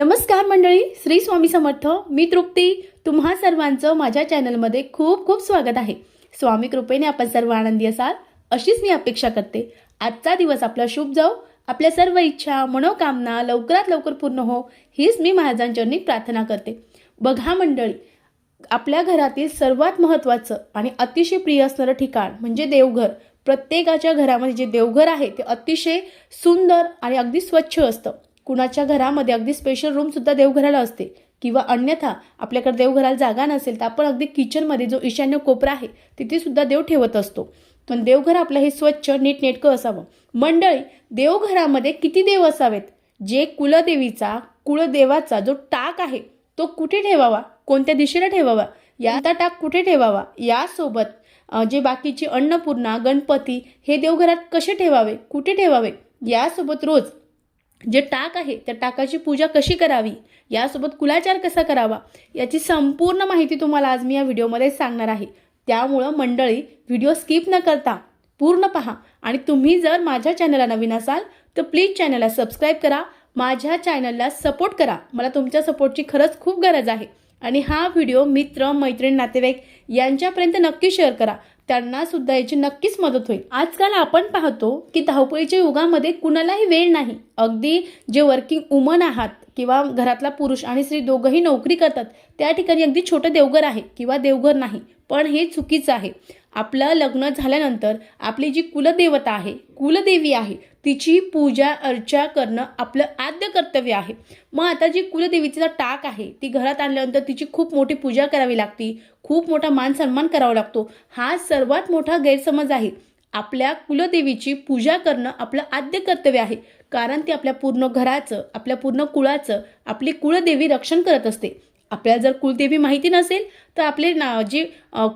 नमस्कार मंडळी श्री स्वामी समर्थ मी तृप्ती. तुम्हा सर्वांचं माझ्या चॅनलमध्ये खूप खूप स्वागत आहे. स्वामी कृपेने आपण सर्व आनंदी असाल अशीच मी अपेक्षा करते. आजचा दिवस आपला शुभ जाऊ आपल्या सर्व इच्छा मनोकामना लवकरात लवकर पूर्ण हो हीच मी महाराजांचरणी प्रार्थना करते. बघा मंडळी आपल्या घरातील सर्वात महत्त्वाचं आणि अतिशय प्रिय असणारं ठिकाण म्हणजे देवघर. प्रत्येकाच्या घरामध्ये जे देवघर आहे ते अतिशय सुंदर आणि अगदी स्वच्छ असतं. कुणाच्या घरामध्ये अगदी स्पेशल रूम सुद्धा देवघराला असते. किंवा अन्यथा आपल्याकडे देवघराला जागा नसेल तर आपण अगदी किचनमध्ये जो ईशान्य कोपरा आहे तिथे सुद्धा देव ठेवत असतो. पण देवघर आपलं हे स्वच्छ नीटनेटकं असावं. मंडळी देवघरामध्ये किती देव असावेत? जे कुलदेवीचा कुळदेवाचा जो टाक आहे तो कुठे ठेवावा? कोणत्या दिशेला ठेवावा? याचा टाक कुठे ठेवावा? यासोबत जे बाकीची अन्नपूर्णा गणपती हे देवघरात कसे ठेवावे? कुठे ठेवावे? यासोबत रोज जे टाक आहे त्या टाकाची पूजा कशी करावी? यासोबत कुलाचार कसा करावा? याची संपूर्ण माहिती तुम्हाला आज मी या व्हिडिओमध्ये सांगणार आहे. त्यामुळं मंडळी व्हिडिओ स्किप न करता पूर्ण पहा. आणि तुम्ही जर माझ्या चॅनलला नवीन असाल तर प्लीज चॅनलला सबस्क्राईब करा. माझ्या चॅनलला सपोर्ट करा. मला तुमच्या सपोर्टची खरंच खूप गरज आहे. आणि हा व्हिडिओ मित्र मैत्रीण नातेवाईक यांच्यापर्यंत नक्की शेअर करा. त्यांना सुद्धा याची नक्कीच मदत होईल. आजकाल आपण पाहतो की धावपळीच्या युगामध्ये कुणालाही वेळ नाही. अगदी जे वर्किंग वुमन आहात किंवा घरातला पुरुष आणि स्त्री दोघंही नोकरी करतात त्या ठिकाणी अगदी छोटं देवघर आहे किंवा देवघर नाही. पण हे चुकीचं आहे. आपलं लग्न झाल्यानंतर आपली जी कुलदेवता आहे कुलदेवी आहे तिची पूजा अर्चा करणं आपलं आद्य कर्तव्य आहे. मग आता जी कुलदेवीचा टाक आहे ती घरात आणल्यानंतर तिची खूप मोठी पूजा करावी लागती खूप मोठा मान सन्मान करावा लागतो. हा सर्वात मोठा गैरसमज आहे. आपल्या कुलदेवीची पूजा करणं आपलं आद्य कर्तव्य आहे. कारण ती आपल्या पूर्ण घराचं आपल्या पूर्ण कुळाचं आपली कुलदेवी रक्षण करत असते. आपल्याला जर कुलदेवी माहिती नसेल तर आपले ना जे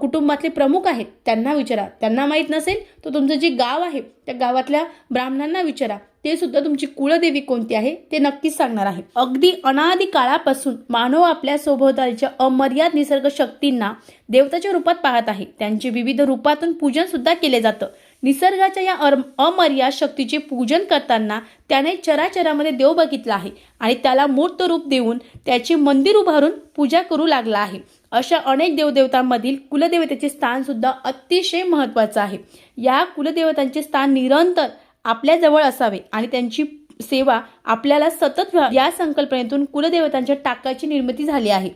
कुटुंबातले प्रमुख आहेत त्यांना विचारा. त्यांना माहीत नसेल तर तुमचं जे गाव आहे त्या गावातल्या ब्राह्मणांना विचारा. ते सुद्धा तुमची कुळदेवी कोणती आहे ते नक्कीच सांगणार आहे अगदी अनादी काळापासून मानव आपल्या सभोवतालच्या अमर्याद निसर्ग शक्तींना देवताच्या रूपात पाहत आहे. त्यांचे विविध रूपातून पूजन सुद्धा केले जातं. निसर्गाच्या या अर अमर्याद शक्तीचे पूजन करताना त्याने चराचरामध्ये देव बघितला आहे आणि त्याला मूर्त रूप देऊन त्याचे मंदिर उभारून पूजा करू लागला आहे. अशा अनेक देवदेवतांमधील कुलदेवतेचे स्थान सुद्धा अतिशय महत्त्वाचं आहे. या कुलदेवतांचे स्थान निरंतर आपल्याजवळ असावे आणि त्यांची सेवा आपल्याला सतत या संकल्पनेतून कुलदेवतांच्या टाकाची निर्मिती झाली आहे.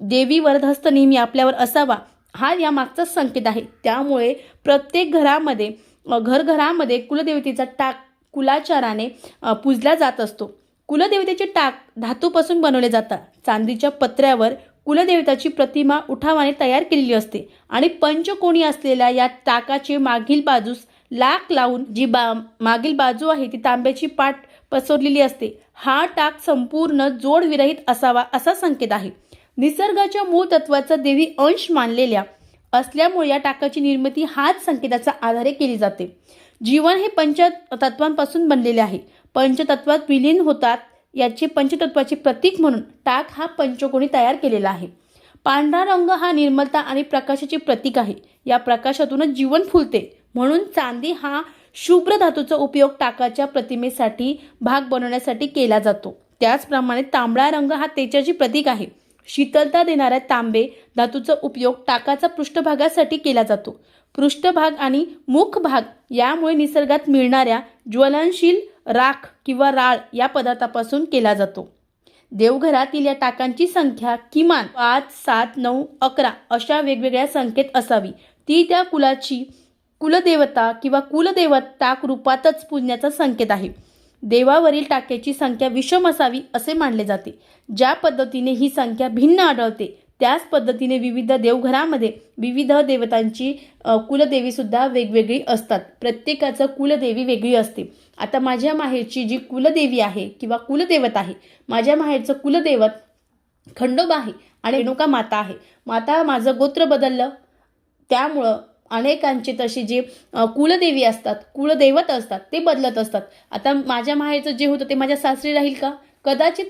देवी वरदहस्त नेहमी आपल्यावर असावा हा या मागचाच संकेत आहे. त्यामुळे प्रत्येक घरामध्ये घरघरामध्ये कुलदेवतेचा टाक कुलाचाराने पूजला जात असतो. कुलदेवतेचे टाक धातूपासून बनवले जातात. चांदीच्या पत्र्यावर कुलदेवताची प्रतिमा उठावाने तयार केलेली असते आणि पंचकोणी असलेल्या या टाकाचे मागील बाजूस लाक लावून जी बा मागील बाजू आहे ती तांब्याची पाट पसरलेली असते. हा टाक संपूर्ण जोडविरहित असावा असा संकेत आहे. निसर्गाच्या मूळ तत्वाचा देवी अंश मानलेल्या असल्यामुळे या टाकाची निर्मिती हाच संकेताचा आधारे केली जाते. जीवन हे पंच तत्वांपासून बनलेले आहे. पंचतत्वात विलीन होतात याचे पंचतत्वाचे प्रतीक म्हणून टाक हा पंचकोणी तयार केलेला आहे. पांढरा रंग हा निर्मलता आणि प्रकाशाचे प्रतीक आहे. या प्रकाशातूनच जीवन फुलते. म्हणून चांदी हा शुभ्र धातूचा उपयोग टाकाच्या प्रतिमेसाठी भाग बनवण्यासाठी केला जातो. त्याचप्रमाणे तांबडा रंग हा तेजाचे प्रतीक आहे. शीतलता देणाऱ्या तांबे धातूचा उपयोग टाकाचा पृष्ठभागासाठी केला जातो. पृष्ठभाग आणि मुख भाग यामुळे निसर्गात मिळणाऱ्या ज्वलनशील राख किंवा राळ या पदार्थापासून केला जातो. देवघरातील या टाकांची संख्या किमान पाच सात नऊ अकरा अशा वेगवेगळ्या संख्येत असावी. ती त्या कुलाची कुलदेवता किंवा कुलदेवत टाक रूपातच पूजण्याचा संकेत आहे. देवावरील टाक्याची संख्या विषम असावी असे मानले जाते. ज्या पद्धतीने ही संख्या भिन्न आढळते त्याच पद्धतीने विविध देवघरामध्ये विविध देवतांची कुलदेवीसुद्धा वेगवेगळी असतात. प्रत्येकाचं कुलदेवी वेगळी असते. आता माझ्या माहेरची जी कुलदेवी आहे किंवा कुलदेवत आहे माझ्या माहेरचं कुलदैवत खंडोबा आहे आणि रेणुका माता आहे. माता माझं गोत्र बदललं. त्यामुळं अनेकांचे तशी जे कुलदेवी असतात कुलदैवत असतात ते बदलत असतात. आता माझ्या माहेरचं जे होतं ते माझ्या सासरी राहील का? कदाचित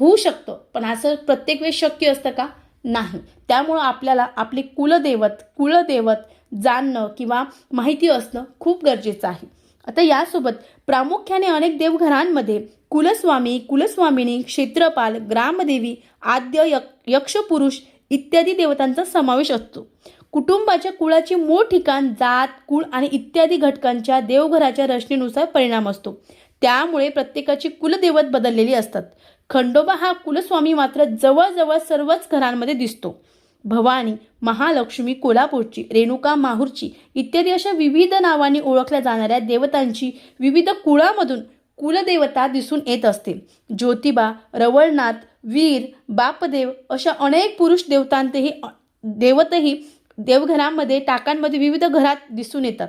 होऊ शकतं पण असं प्रत्येक वेळेस शक्य असतं का? नाही. त्यामुळं आपल्याला आपली कुलदैवत कुलदैवत जाणणं किंवा माहिती असणं खूप गरजेचं आहे. आता यासोबत प्रामुख्याने अनेक देवघरांमध्ये कुलस्वामी कुलस्वामिनी क्षेत्रपाल ग्रामदेवी आद्य यक यक्षपुरुष इत्यादी देवतांचा समावेश असतो. कुटुंबाच्या कुळाचे मूळ ठिकाण जात कुळ आणि इत्यादी घटकांच्या देवघराच्या रचनेनुसार परिणाम असतो. त्यामुळे प्रत्येकाची कुलदैवत बदललेली असतात. खंडोबा हा कुलस्वामी मात्र जवळजवळ सर्वच घरांमध्ये दिसतो. भवानी महालक्ष्मी कोल्हापूरची रेणुका माहूरची इत्यादी अशा विविध नावांनी ओळखल्या जाणाऱ्या देवतांची विविध कुळामधून कुलदेवता दिसून येत असते. ज्योतिबा रवळनाथ वीर बापदेव अशा अनेक पुरुष देवतांतही देवतही देवघरामध्ये टाकांमध्ये विविध घरात दिसून येतात.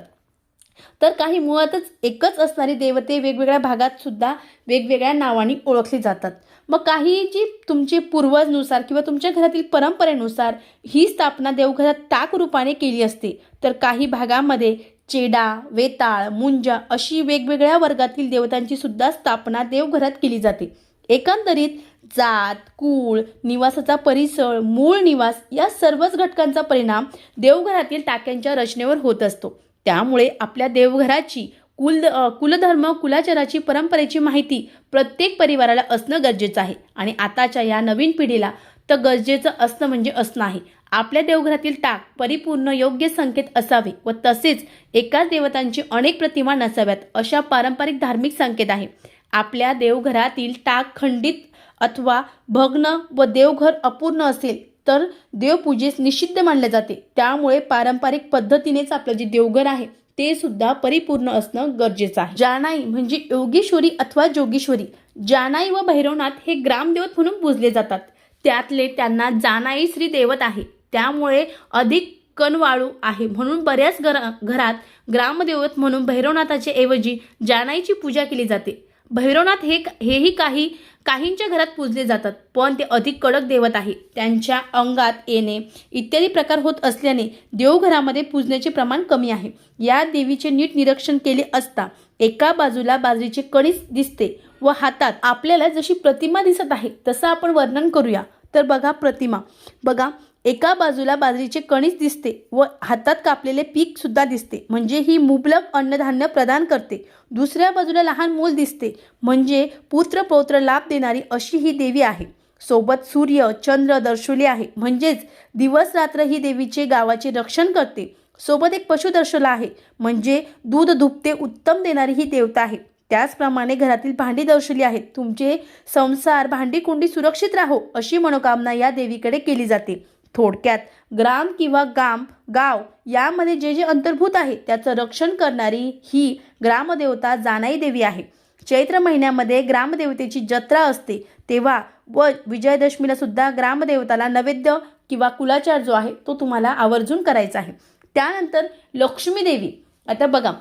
तर काही मुळातच एकच असणारी देवते वेगवेगळ्या भागात सुद्धा वेगवेगळ्या नावांनी ओळखली जातात. मग काही जी तुमचे पूर्वजनुसार किंवा तुमच्या घरातील परंपरेनुसार ही स्थापना देवघरात टाक रूपाने केली असते तर काही भागामध्ये चेडा वेताळ मुंजा अशी वेगवेगळ्या वर्गातील देवतांची सुद्धा स्थापना देवघरात केली जाते. एकंदरीत जात कुळ निवासाचा परिसर मूळ निवास या सर्वच घटकांचा परिणाम देवघरातील टाक्यांच्या रचनेवर होत असतो. त्यामुळे आपल्या देवघराची कुल कुलधर्म कुलाचाराची परंपरेची माहिती प्रत्येक परिवाराला असणं गरजेचं आहे. आणि आताच्या या नवीन पिढीला तर गरजेचं असणं म्हणजे असणं आहे. आपल्या देवघरातील टाक परिपूर्ण योग्य संकेत असावे व तसेच एकाच देवतांची अनेक प्रतिमा नसाव्यात अशा पारंपरिक धार्मिक संकेत आहे. आपल्या देवघरातील टाक खंडित अथवा भग्न व देवघर अपूर्ण असेल तर देवपूजेस निषिद्ध मानले जाते. त्यामुळे पारंपरिक पद्धतीनेच आपलं जे देवघर आहे ते सुद्धा परिपूर्ण असणं गरजेचं आहे. जानाई म्हणजे योगेश्वरी अथवा जोगेश्वरी. जानाई व भैरवनाथ हे ग्रामदेवत म्हणून पूजले जातात. त्यातले त्यांना जानाई श्री दैवत आहे. त्यामुळे अधिक कणवाळू आहे म्हणून बऱ्याच घर घरात ग्रामदेवत म्हणून भैरवनाथाच्या ऐवजी जानाईची पूजा केली जाते. भैरवनाथ हे हेही काही काहींच्या घरात पूजले जातात पण ते अधिक कडक देवत आहे. त्यांच्या अंगात येणे इत्यादी प्रकार होत असल्याने देवघरामध्ये पूजण्याचे प्रमाण कमी आहे. या देवीचे नीट निरीक्षण केले असता एका बाजूला बाजरीचे कणीस दिसते व हातात आपल्याला जशी प्रतिमा दिसत आहे तसं आपण वर्णन करूया. तर बघा प्रतिमा. बघा एका बाजूला बाजरीचे कणीस दिसते व हातात कापलेले पीक सुद्धा दिसते. म्हणजे ही मुबलक अन्नधान्य प्रदान करते. दुसऱ्या बाजूला लहान मूल दिसते. म्हणजे पुत्र पौत्र लाभ देणारी अशी ही देवी आहे. सोबत सूर्य चंद्र दर्शवले आहे. म्हणजेच दिवस रात्र ही देवीचे गावाचे रक्षण करते. सोबत एक पशु दर्शवला आहे. म्हणजे दूध दुभते उत्तम देणारी ही देवता आहे. त्याचप्रमाणे घरातील भांडी दर्शवली आहेत. तुमचे संसार भांडी कुंडी सुरक्षित राहो अशी मनोकामना या देवीकडे केली जाते. थोडक्यात ग्राम किंवा गाम गाव यामध्ये जे जे अंतर्भूत आहे त्याचं रक्षण करणारी ही ग्रामदेवता जानाई देवी आहे. चैत्र महिन्यामध्ये ग्रामदेवतेची जत्रा असते तेव्हा व विजयादशमीला सुद्धा ग्रामदेवताला नैवेद्य किंवा कुलाचार जो आहे तो तुम्हाला आवर्जून करायचा आहे. त्यानंतर लक्ष्मी देवी. आता बघा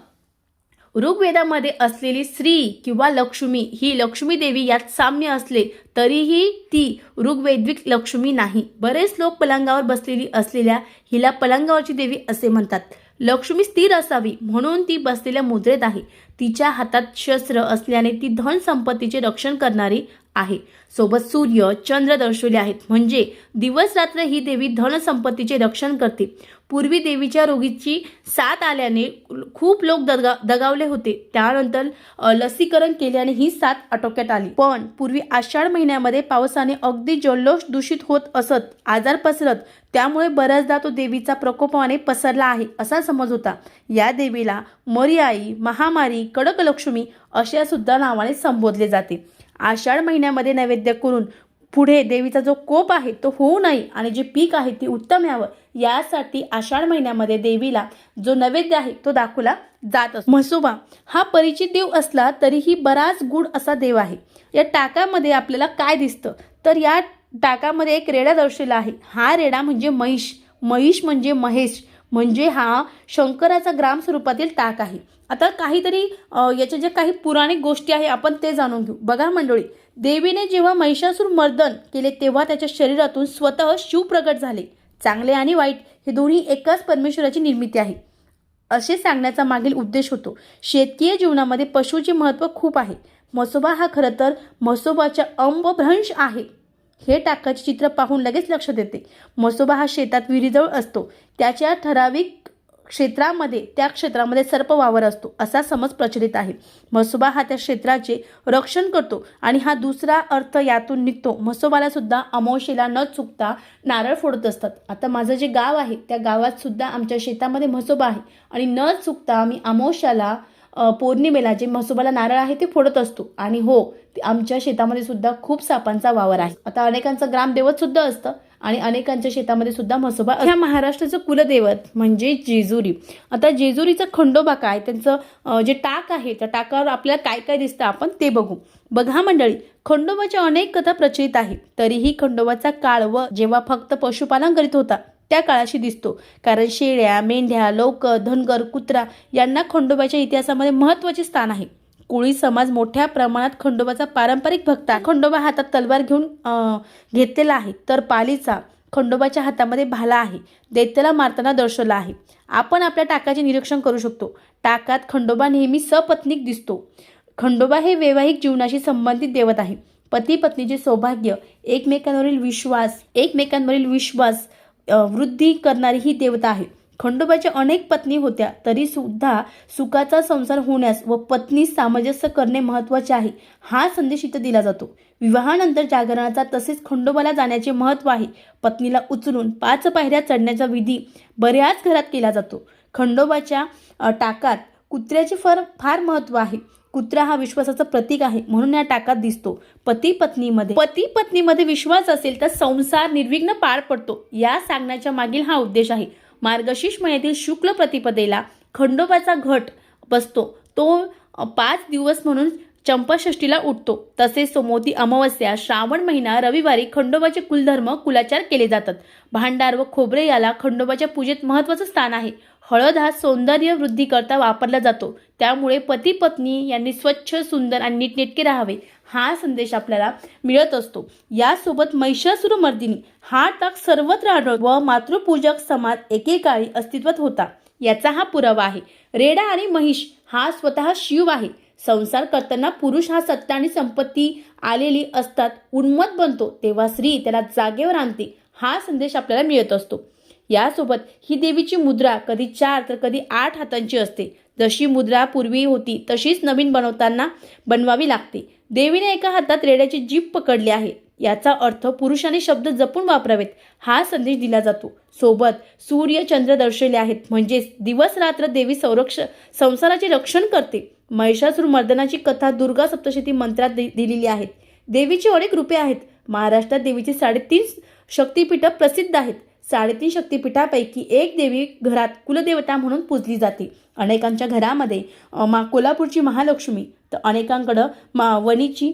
ऋग्वेदामध्ये असलेली स्त्री किंवा लक्ष्मी ही लक्ष्मी देवी यात साम्य असले तरीही ती ऋग्वेदिक लक्ष्मी नाही. बरेच लोक पलंगावर बसलेली असलेल्या हिला पलंगावरची देवी असे म्हणतात. लक्ष्मी स्थिर असावी म्हणून ती बसलेल्या मुद्रेत आहे. तिच्या हातात शस्त्र असल्याने ती धन संपत्तीचे रक्षण करणारी आहे. सोबत सूर्य चंद्र दर्शवले आहेत. म्हणजे दिवस रात्र ही देवी धनसंपत्तीचे रक्षण करते. पूर्वी देवीच्या रोगीची साथ आल्याने खूप लोक दगा दगावले होते. त्यानंतर लसीकरण केल्याने ही साथ आटोक्यात आली. पण पूर्वी आषाढ महिन्यामध्ये पावसाने अगदी जल्लोष दूषित होत असत आजार पसरत त्यामुळे बऱ्याचदा तो देवीचा प्रकोपाने पसरला आहे असा समज होता. या देवीला मरियाई महामारी कडकलक्ष्मी अशा सुद्धा नावाने संबोधले जाते. आषाढ महिन्यामध्ये नैवेद्य करून पुढे देवीचा जो कोप आहे तो होऊ नये आणि जे पीक आहे ती उत्तम यावं यासाठी आषाढ महिन्यामध्ये देवीला जो नैवेद्य आहे तो दाखवला जात असतो. म्हसोबा हा परिचित देव असला तरीही बराच गुढ असा देव आहे. या टाकामध्ये आपल्याला काय दिसतं? तर या टाकामध्ये एक रेडा दर्शवला आहे. हा रेडा म्हणजे महिष महिष म्हणजे महेश. म्हणजे हा शंकराचा ग्राम स्वरूपातील टाक आहे. आता काहीतरी याच्या ज्या काही पुराणिक गोष्टी आहे आपण ते जाणून घेऊ. बघा मंडळी देवीने जेव्हा महिषासूर मर्दन केले तेव्हा त्याच्या शरीरातून स्वतः शिव प्रगट झाले. चांगले आणि वाईट हे दोन्ही एकाच परमेश्वराची निर्मिती आहे. असे सांगण्याचा मागील उद्देश होतो. शेतकीय जीवनामध्ये पशुचे महत्त्व खूप आहे. म्हसोबा हा खरं तर म्हसोबाच्या अंबभ्रंश आहे. हे टाकाचे चित्र पाहून लगेच लक्षात येते म्हसोबा हा शेतात विहिरीजवळ असतो. त्याच्या ठराविक क्षेत्रामध्ये त्या क्षेत्रामध्ये सर्प वावर असतो असा समज प्रचलित आहे. म्हसोबा हा त्या क्षेत्राचे रक्षण करतो आणि हा दुसरा अर्थ यातून निघतो. म्हसोबाला सुद्धा अमावशेला न चुकता नारळ फोडत असतात. आता माझं जे गाव आहे त्या गावात सुद्धा आमच्या शेतामध्ये म्हसोबा आहे. आणि न चुकता आम्ही अमावश्याला पौर्णिमेला जे म्हसोबाला नारळ आहे ते फोडत असतो. आणि हो आमच्या शेतामध्ये सुद्धा खूप सापांचा वावर आहे. आता अनेकांचं ग्रामदैवत सुद्धा असतं आणि अनेकांच्या शेतामध्ये सुद्धा म्हसोबा ह्या महाराष्ट्राचं कुलदैवत म्हणजे जेजुरी. आता जेजुरीचं खंडोबा काय? त्यांचं जे टाक आहे त्या टाकावर आपल्याला काय काय दिसतं आपण ते बघू. बघा मंडळी खंडोबाच्या अनेक कथा प्रचलित आहे. तरीही खंडोबाचा काळ व जेव्हा फक्त पशुपालन करीत होता त्या काळाशी दिसतो. कारण शेळ्या मेंढ्या लोक धनगर कुत्रा यांना खंडोबाच्या इतिहासामध्ये महत्त्वाचे स्थान आहे. कोळी समाज मोठ्या प्रमाणात खंडोबाचा पारंपरिक भक्त आहे. खंडोबा हातात तलवार घेऊन घेतलेला आहे. तर पालीचा खंडोबाच्या हातामध्ये भाला आहे. दैत्याला मारताना दर्शवला आहे. आपण आपल्या टाकाचे निरीक्षण करू शकतो. टाकात खंडोबा नेहमी सपत्नीक दिसतो. खंडोबा हे वैवाहिक जीवनाशी संबंधित देवत आहे. पती पत्नीचे सौभाग्य एकमेकांवरील विश्वास एकमेकांवरील विश्वास वृद्धी करणारी ही देवता आहे. खंडोबाच्या अनेक पत्नी होत्या तरी सुद्धा सुखाचा संसार होण्यास व पत्नी सामंजस्य करणे महत्त्वाचे आहे हा संदेश इथं दिला जातो. विवाहानंतर जागरणाचा तसेच खंडोबाला जाण्याचे महत्त्व आहे. पत्नीला उचलून पाच पायऱ्या चढण्याचा विधी बऱ्याच घरात केला जातो. खंडोबाच्या टाकात कुत्र्याचे फार फार महत्त्व आहे. कुत्रा हा विश्वासाचं प्रतीक आहे. म्हणून या टाकात दिसतो. पती पत्नीमध्ये पती पत्नीमध्ये विश्वास असेल तर संसार निर्विघ्न पार पडतो. या सांगण्याच्या मागील हा उद्देश आहे. मार्गशीर्ष महिन्यातील शुक्ल प्रतिपदेला खंडोबाचा घट बसतो. तो पाच दिवस म्हणून चंपाषष्टीला उठतो. तसेच सोमोती अमावस्या श्रावण महिना रविवारी खंडोबाचे कुलधर्म कुलाचार केले जातात. भांडार व खोबरे याला खंडोबाच्या पूजेत महत्त्वाचं स्थान आहे. हळद हा सौंदर्य वृद्धीकरता वापरला जातो. त्यामुळे पती पत्नी यांनी स्वच्छ सुंदर आणि नीटनेटके राहावे हा संदेश आपल्याला मिळत असतो. यासोबत महिषासुर मर्दिनी हा टाक सर्वत्र आढळतो व मातृपूजक समाज एकेकाळी अस्तित्वात होता. याचा हा पुरावा आहे. रेडा आणि महिष हा स्वतः शिव आहे. संसार करताना पुरुष हा सत्ता आणि संपत्ती आलेली असतात उन्मत बनतो तेव्हा स्त्री त्याला जागेवर आणते हा संदेश आपल्याला मिळत असतो. यासोबत ही देवीची मुद्रा कधी चार तर कधी आठ हातांची असते. जशी मुद्रा पूर्वी होती तशीच नवीन बनवताना बनवावी लागते. देवीने एका हातात रेड्याची जीप पकडली आहे. याचा अर्थ पुरुषाने शब्द जपून वापरावेत हा संदेश दिला जातो. सोबत सूर्य चंद्र दर्शवले आहेत. म्हणजेच दिवस रात्र देवी संरक्ष संसाराचे रक्षण करते. महिषासूर मर्दनाची कथा दुर्गा सप्तशती मंत्रात दि- दिलेली आहेत देवीची अनेक रूपे आहेत. महाराष्ट्रात देवीची साडेतीन शक्तिपीठं प्रसिद्ध आहेत. साडेतीन शक्तिपीठापैकी एक देवी घरात कुलदेवता म्हणून पूजली जाते. अनेकांच्या घरामध्ये मा कोल्हापूरची महालक्ष्मी तर अनेकांकडं मा वणीची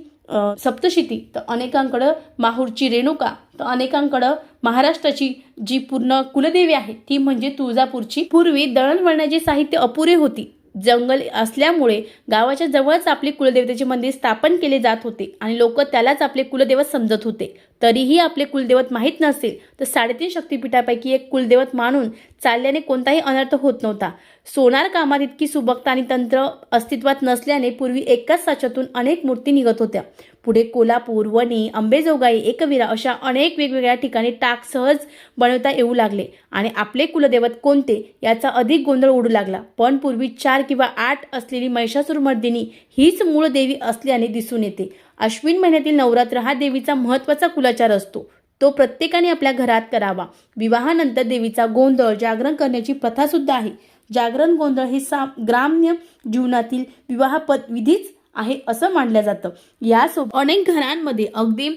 सप्तशिती तर अनेकांकडं माहूरची रेणुका तर अनेकांकडं महाराष्ट्राची जी पूर्ण कुलदेवी आहे ती म्हणजे तुळजापूरची. पूर्वी दळणवळणाचे साहित्य अपुरे होती. जंगल असल्यामुळे गावाच्या जवळच आपले कुलदेवतेचे मंदिर स्थापन केले जात होते आणि लोक त्यालाच आपले कुलदैवत समजत होते. तरीही आपले कुलदैवत माहीत नसेल तर साडेतीन शक्तिपीठापैकी एक कुलदैवत मानून चालल्याने कोणताही अनर्थ होत नव्हता. सोनार कामात इतकी सुबकता आणि तंत्र अस्तित्वात नसल्याने पूर्वी एकाच साच्यातून अनेक मूर्ती निघत होत्या. पुढे कोल्हापूर वणी अंबेजोगाई एकविरा अशा अनेक वेगवेगळ्या ठिकाणी टाक सहज बनवता येऊ लागले आणि आपले कुलदैवत कोणते याचा अधिक गोंधळ उडू लागला. पण पूर्वी चार किंवा आठ असलेली महिषासुरमर्दिनी हीच मूळ देवी असल्याने दिसून येते. अश्विन महिन्यातील नवरात्र हा देवीचा महत्त्वाचा कुलाचार असतो. तो प्रत्येकाने आपल्या घरात करावा. विवाहानंतर देवीचा गोंधळ जागरण करण्याची प्रथा सुद्धा आहे. जागरण गोंधळ हे सा ग्राम्य जीवनातील विवाह विधीच आहे असं मानलं जातं. यासोबत अनेक घरांमध्ये अगदी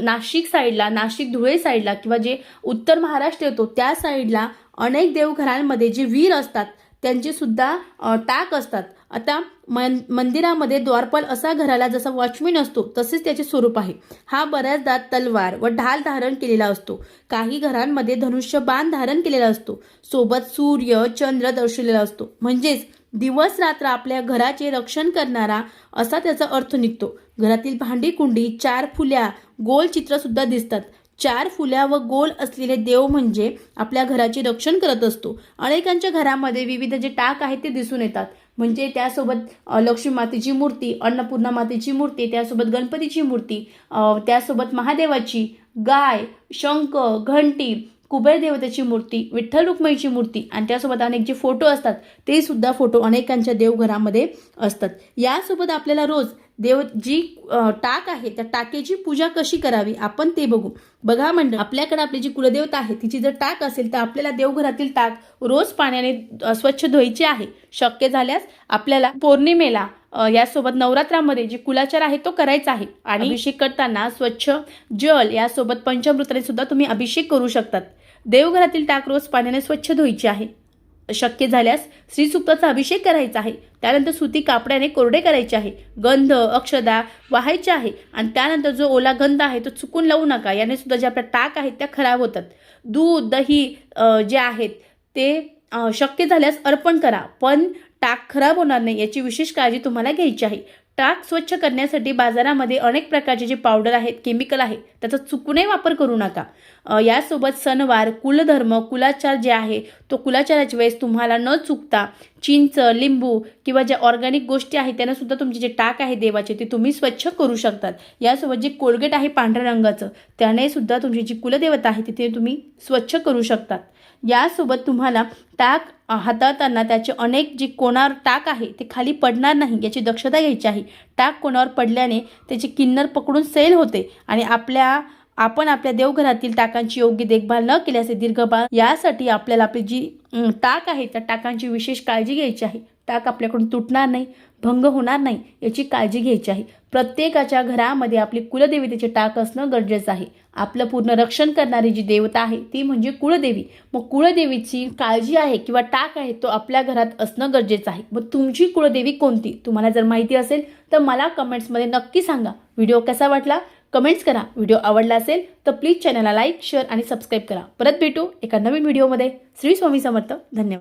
नाशिक साईडला नाशिक धुळे साईडला किंवा जे उत्तर महाराष्ट्र येतो त्या साईडला अनेक देवघरांमध्ये जे वीर असतात त्यांचे सुद्धा टाक असतात. आता मन मंदिरामध्ये द्वारपाल असा घराला जसा वॉचमॅन असतो तसेच त्याचे स्वरूप आहे. हा बऱ्याचदा तलवार व ढाल धारण केलेला असतो. काही घरांमध्ये धनुष्य बाण धारण केलेला असतो. सोबत सूर्य चंद्र दर्शवलेला असतो. म्हणजेच दिवस रात्र आपल्या घराचे रक्षण करणारा असा त्याचा अर्थ निघतो. घरातील भांडी कुंडी चार फुल्या गोल चित्र सुद्धा दिसतात. चार फुल्या व गोल असलेले देव म्हणजे आपल्या घराचे रक्षण करत असतो. अनेकांच्या घरामध्ये विविध जे टाक आहेत ते दिसून येतात. म्हणजे त्यासोबत लक्ष्मी मातेची मूर्ती अन्नपूर्णा मातेची मूर्ती त्यासोबत गणपतीची मूर्ती त्यासोबत महादेवाची गाय शंख घंटी कुबेर देवतेची मूर्ती विठ्ठल रुक्माईची मूर्ती आणि त्यासोबत अनेक जे फोटो असतात ते सुद्धा फोटो अनेकांच्या देवघरामध्ये असतात. यासोबत आपल्याला रोज देव जी टाक आहे त्या टाकेची पूजा कशी करावी आपण ते बघू. बघा म्हणजे आपल्याकडे आपली जी कुलदेवता आहे तिची जर टाक असेल तर आपल्याला देवघरातील टाक रोज पाण्याने स्वच्छ धुवायची आहे. शक्य झाल्यास आपल्याला पौर्णिमेला यासोबत नवरात्रामध्ये जे कुलाचार आहे तो करायचा आहे. आणि अभिषेक करताना स्वच्छ जल यासोबत पंचामृताने सुद्धा तुम्ही अभिषेक करू शकतात. देवघरातील टाक रोज पाण्याने स्वच्छ धुवायची आहे. शक्य झाल्यास श्रीसुक्ताचा अभिषेक करायचा आहे. त्यानंतर सुती कापड्याने कोरडे करायचे आहे. गंध अक्षदा वाहायचे आहे. आणि त्यानंतर जो ओला गंध आहे तो चुकून लावू नका. याने सुद्धा ज्या आपल्या टाक आहेत त्या खराब होतात. दूध दही जे आहेत ते शक्य झाल्यास अर्पण करा. पण टाक खराब होणार नाही याची विशेष काळजी तुम्हाला घ्यायची आहे. टाक स्वच्छ करण्यासाठी बाजारामध्ये अनेक प्रकारचे जे पावडर आहेत केमिकल आहे त्याचा चुकूनही वापर करू नका. यासोबत सणवार कुलधर्म कुलाचार जे आहे तो कुलाचाराच्या वेळेस तुम्हाला न चुकता चिंच लिंबू किंवा ज्या ऑर्गॅनिक गोष्टी आहेत त्यांनासुद्धा तुमचे जे टाक आहे देवाचे ते तुम्ही स्वच्छ करू शकतात. यासोबत जे कोलगेट आहे पांढऱ्या रंगाचं त्याने सुद्धा तुमची जी कुलदेवता आहे तिथे तुम्ही स्वच्छ करू शकतात. यासोबत तुम्हाला टाक हाताळताना त्याचे अनेक जी कोणावर टाक आहे ते खाली पडणार नाही याची दक्षता घ्यायची आहे. टाक कोणावर पडल्याने त्याची किन्नर पकडून सैल होते आणि आपल्या आपण आपल्या देवघरातील टाकांची योग्य देखभाल न केल्यास दीर्घ दीर्घकाळ यासाठी आपल्याला आपली जी टाक आहे त्या टाकांची विशेष काळजी घ्यायची आहे. टाक आपल्याकडून तुटणार नाही भंग होणार नाही याची काळजी घ्यायची आहे. प्रत्येकाच्या घरामध्ये आपली कुलदेवतेचे टाक असणं गरजेचं आहे. आपलं पूर्ण रक्षण करणारी जी देवता आहे ती म्हणजे कुळदेवी. मग कुळदेवीची काळजी आहे किंवा टाक आहे तो आपल्या घरात असणं गरजेचं आहे. मग तुमची कुळदेवी कोणती? तुम्हाला जर माहिती असेल तर मला कमेंट्समध्ये नक्की सांगा. व्हिडिओ कसा वाटला? कमेंट्स करा. व्हिडिओ आवडला असेल तर प्लीज चॅनलला लाईक शेअर आणि सबस्क्राईब करा. परत भेटू एका नवीन व्हिडिओमध्ये. श्री स्वामी समर्थ. धन्यवाद.